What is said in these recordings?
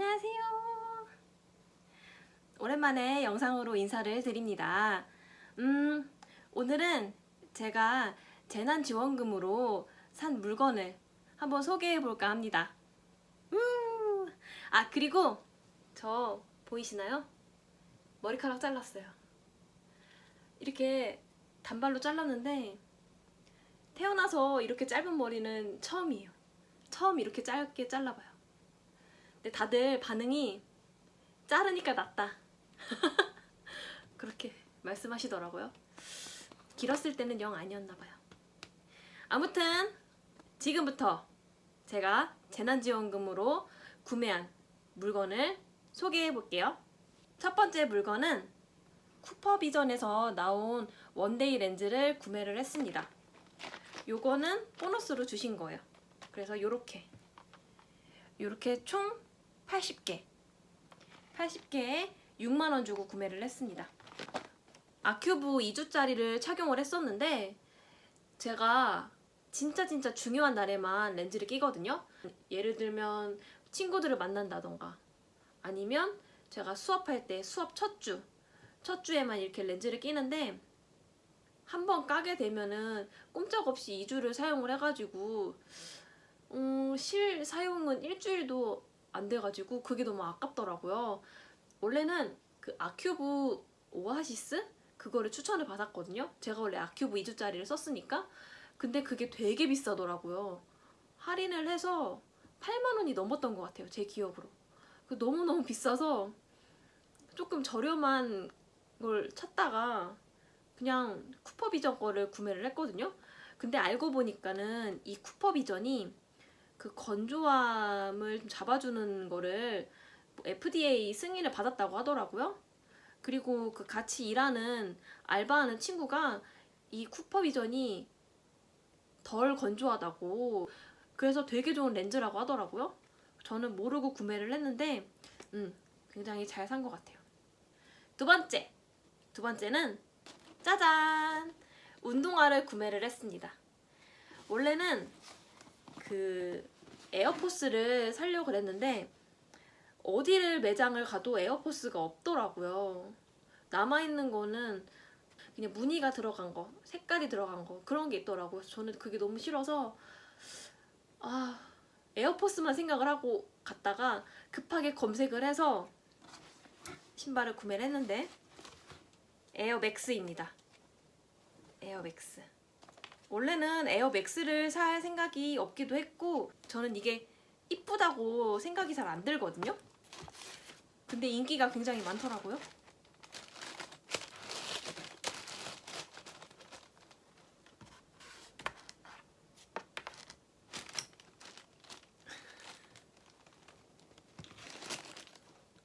안녕하세요. 오랜만에 영상으로 인사를 드립니다. 음, 오늘은 제가 재난지원금으로 산 물건을 한번 소개해 볼까 합니다. 우! 아, 그리고 저 보이시나요? 머리카락 잘랐어요. 이렇게 단발로 잘랐는데 태어나서 이렇게 짧은 머리는 처음이에요. 처음 이렇게 짧게 잘라봐요. 다들 반응이 자르니까 낫다. 그렇게 말씀하시더라고요. 길었을 때는 영 아니었나 봐요. 아무튼 지금부터 제가 재난지원금으로 구매한 물건을 소개해 볼게요. 첫 번째 물건은 쿠퍼비전에서 나온 원데이 렌즈를 구매를 했습니다. 요거는 보너스로 주신 거예요. 그래서 요렇게 요렇게 총 80개 80개에 6만원 주고 구매를 했습니다. 아큐브 2주짜리를 착용을 했었는데 제가 진짜 진짜 중요한 날에만 렌즈를 끼거든요. 예를 들면 친구들을 만난다던가 아니면 제가 수업할 때 수업 첫 주, 첫 주에만 이렇게 렌즈를 끼는데 한 번 까게 되면은 꼼짝없이 2주를 사용을 해가지고 음, 실 사용은 일주일도 안 돼가지고 그게 너무 아깝더라고요. 원래는 그 아큐브 오아시스 그거를 추천을 받았거든요. 제가 원래 아큐브 2주짜리를 썼으니까 근데 그게 되게 비싸더라고요. 할인을 해서 8만 원이 넘었던 것 같아요. 제 기억으로. 그 너무 너무 비싸서 조금 저렴한 걸 찾다가 그냥 쿠퍼비전 거를 구매를 했거든요. 근데 알고 보니까는 이 쿠퍼비전이 그 건조함을 좀 잡아주는 거를 뭐 FDA 승인을 받았다고 하더라고요. 그리고 그 같이 일하는 알바하는 친구가 이 쿠퍼비전이 덜 건조하다고 그래서 되게 좋은 렌즈라고 하더라고요. 저는 모르고 구매를 했는데 음, 굉장히 잘 산 것 같아요. 두 번째. 두 번째는 짜잔! 운동화를 구매를 했습니다. 원래는 그 에어포스를 사려고 그랬는데 어디를 매장을 가도 에어포스가 없더라고요. 남아있는 거는 그냥 무늬가 들어간 거, 색깔이 들어간 거 그런 게 있더라고요. 저는 그게 너무 싫어서 아 에어포스만 생각을 하고 갔다가 급하게 검색을 해서 신발을 구매를 했는데 에어맥스입니다. 에어맥스. 원래는 에어맥스를 살 생각이 없기도 했고 저는 이게 이쁘다고 생각이 잘 안 들거든요. 근데 인기가 굉장히 많더라고요.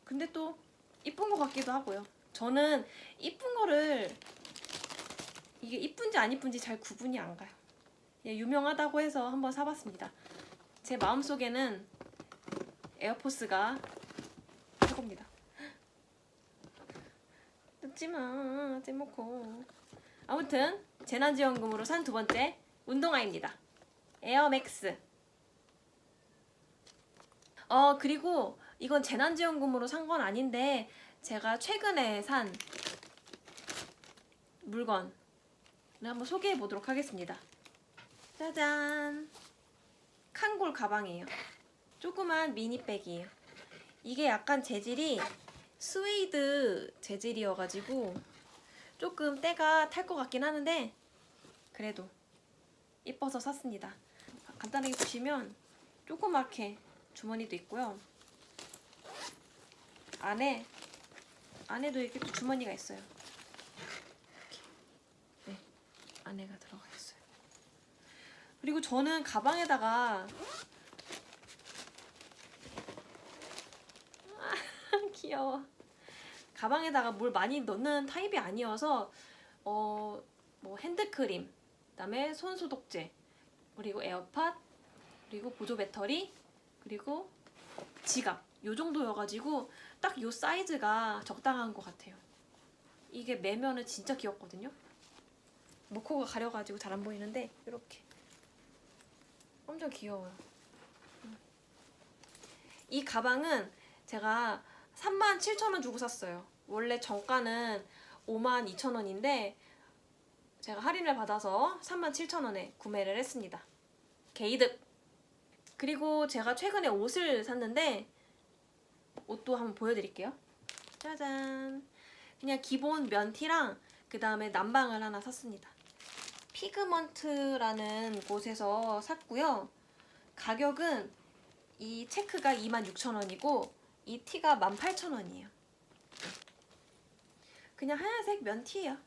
근데 또 이쁜 것 같기도 하고요. 저는 이쁜 거를 이게 이쁜지 안 이쁜지 잘 구분이 안 가요. 예, 유명하다고 해서 한번 사봤습니다. 제 마음속에는 에어포스가 최고입니다. 뜯지마, 째먹고. 아무튼 재난지원금으로 산 두 번째 운동화입니다. 에어맥스. 어 그리고 이건 재난지원금으로 산 건 아닌데 제가 최근에 산 물건을 한번 소개해 보도록 하겠습니다. 짜잔! 칸골 가방이에요. 조그만 미니백이에요. 이게 약간 재질이 스웨이드 재질이어가지고 조금 때가 탈 것 같긴 하는데 그래도 이뻐서 샀습니다. 간단하게 보시면 조그맣게 주머니도 있고요. 안에 안에도 이렇게 또 주머니가 있어요. 안에가 들어가 있어요. 그리고 저는 가방에다가 아, 귀여워. 가방에다가 뭘 많이 넣는 타입이 아니어서 어 뭐 핸드크림, 그다음에 손 소독제, 그리고 에어팟, 그리고 보조 배터리, 그리고 지갑 요 정도여가지고 딱 요 사이즈가 적당한 것 같아요. 이게 매면은 진짜 귀엽거든요. 모코가 가려가지고 잘 안 보이는데 이렇게 엄청 귀여워요. 이 가방은 제가 37,000원 주고 샀어요. 원래 정가는 52,000원인데 제가 할인을 받아서 37,000원에 구매를 했습니다. 게이득. 그리고 제가 최근에 옷을 샀는데 옷도 한번 보여드릴게요. 짜잔. 그냥 기본 면티랑 그 다음에 남방을 하나 샀습니다. 피그먼트라는 곳에서 샀고요. 가격은 이 체크가 26,000원이고 이 티가 18,000원이에요. 그냥 하얀색 면티예요.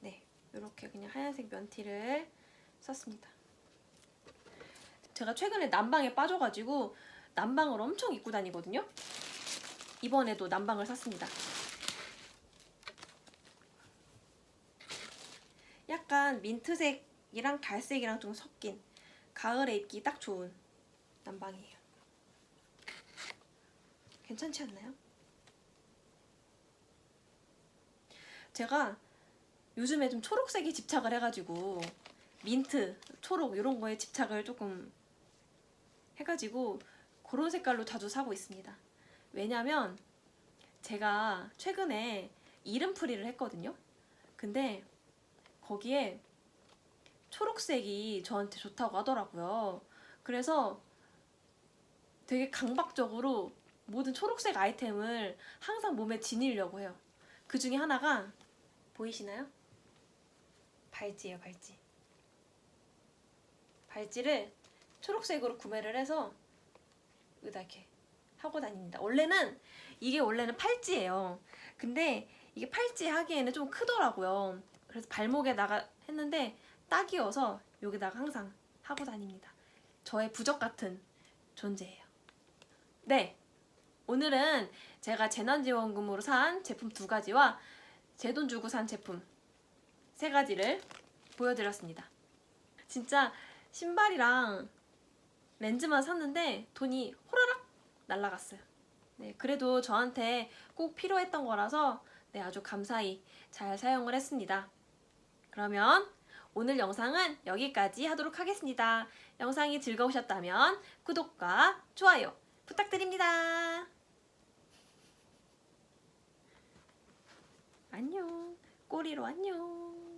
네, 이렇게 그냥 하얀색 면티를 썼습니다. 제가 최근에 남방에 빠져가지고 남방을 엄청 입고 다니거든요. 이번에도 남방을 샀습니다. 약간 민트색이랑 갈색이랑 좀 섞인 가을에 입기 딱 좋은 남방이에요. 괜찮지 않나요? 제가 요즘에 좀 초록색에 집착을 해가지고 민트, 초록 이런 거에 집착을 조금 해가지고 그런 색깔로 자주 사고 있습니다. 왜냐면 제가 최근에 이름풀이를 했거든요. 근데 거기에 초록색이 저한테 좋다고 하더라고요. 그래서 되게 강박적으로 모든 초록색 아이템을 항상 몸에 지니려고 해요. 그 중에 하나가 보이시나요? 발찌예요, 발찌. 발찌를 초록색으로 구매를 해서 이렇게 하고 다닙니다. 원래는 이게 원래는 팔찌예요. 근데 이게 팔찌 하기에는 좀 크더라고요. 그래서 발목에다가 했는데 딱이어서 여기다가 항상 하고 다닙니다. 저의 부적 같은 존재예요. 네. 오늘은 제가 재난지원금으로 산 제품 두 가지와 제 돈 주고 산 제품 세 가지를 보여드렸습니다. 진짜 신발이랑 렌즈만 샀는데 돈이 호라락 날라갔어요. 네, 그래도 저한테 꼭 필요했던 거라서 네, 아주 감사히 잘 사용을 했습니다. 그러면 오늘 영상은 여기까지 하도록 하겠습니다. 영상이 즐거우셨다면 구독과 좋아요 부탁드립니다. 안녕. 꼬리로 안녕.